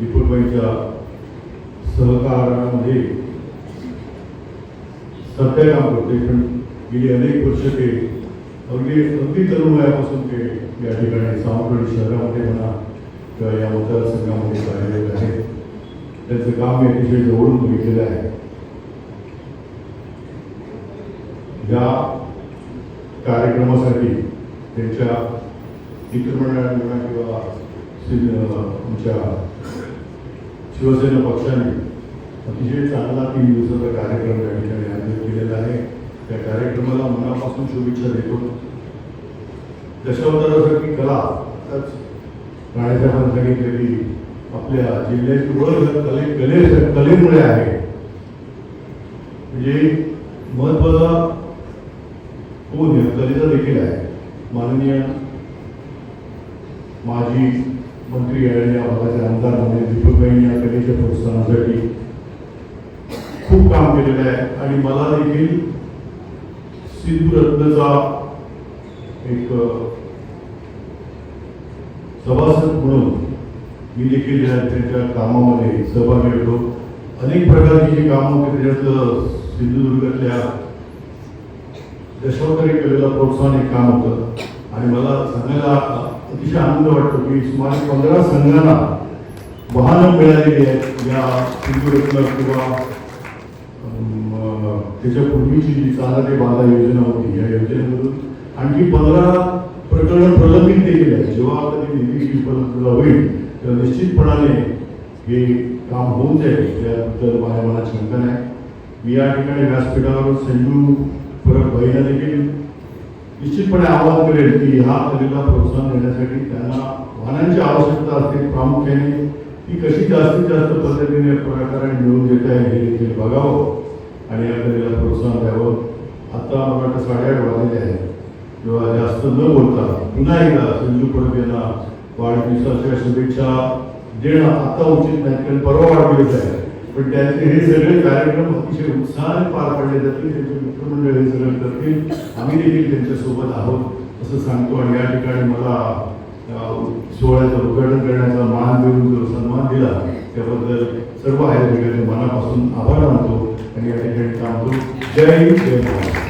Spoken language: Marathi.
दीपकबाईंच्या सहकारामध्ये सध्या काम करते पण गेली अनेक वर्ष ते अगदी अगदी तरुण वयापासून ते या ठिकाणी सावंतवाडी शहरामध्ये म्हणा किंवा या मतदारसंघामध्ये कार्यरत आहेत. त्यांचं काम मी अतिशय जवळून बघितलेलं आहे. या कार्यक्रमासाठी त्यांच्या मित्रमंडळांना म्हणा किंवा आमच्या शिवसेना पक्षाने अतिशय चांगला तीन दिवसाचा कार्यक्रम त्या ठिकाणी आयोजित केलेला आहे. त्या कार्यक्रमाला मनापासून शुभेच्छा देतो. दशावतारासारखी कला त्याच राणेसाहेबांनी सांगितलेली आपल्या जिल्ह्याची ओळख कले कले कलेमुळे आहे. म्हणजे महत्त्वाचा कोण आहे? कलेचा देखील आहे. माननीय माजी मंत्री आणि या भागाचे आमदार म्हणजे दीपकबाई या कलेच्या प्रोत्साहनासाठी खूप काम केलेलं आहे. आणि मला देखील सिंधुरत्नचा एक सभासद म्हणून मी देखील त्यांच्या कामामध्ये सहभागी होतो. अनेक प्रकारची जी कामं होती त्याच्यातलं सिंधुदुर्गातल्या यशवंतरी कलेला प्रोत्साहन एक काम होतं. आणि मला सांगायला अतिशय आनंद वाटतो की सुमारे पंधरा संघांना वाहनं मिळालेली आहेत या सिंधुरत्न किंवा त्याच्या पूर्वीची जी चाला ते बाधा योजना होती या योजनेमधून आणखी पंधरा प्रकरण प्रलंबित देखील आहे जेव्हा कधी निधीची उपलब्धता होईल तर निश्चितपणाने हे काम होऊन जाईल. याबद्दल माझ्या मला शंका नाही. मी या ठिकाणी व्यासपीठावर संजू परत भाईला देखील निश्चितपणे आवाहन करेल की ह्या कलेला प्रोत्साहन देण्यासाठी त्यांना वाहनांची आवश्यकता असते प्रामुख्याने ती कशी जास्तीत जास्त पद्धतीने प्रकाराने मिळवून देता येईल हे देखील बघावं आणि या कलेला प्रोत्साहन द्यावं. आता मला वाटतं साडेआठ वाजलेले आहेत. किंवा जास्त न बोलता पुन्हा एकदा संजू परब यांना वाढदिवसाच्या शुभेच्छा देणं आता उचित नाही कारण परवा वाढदिवस आहे. पण त्यांचे हे सगळे कार्यक्रम अतिशय उत्साहाने पार पाडले जातील त्यांचे मित्रमंडळ हे सगळं करतील. आम्ही देखील त्यांच्यासोबत आहोत असं सांगतो. आणि या ठिकाणी मला सोहळ्याचं उद्घाटन करण्याचा मान देऊन जो सन्मान दिला त्याबद्दल सर्व आहे मनापासून आभार मानतो. आणि या ठिकाणी सांगतो जय हिंद जय महाराष्ट्र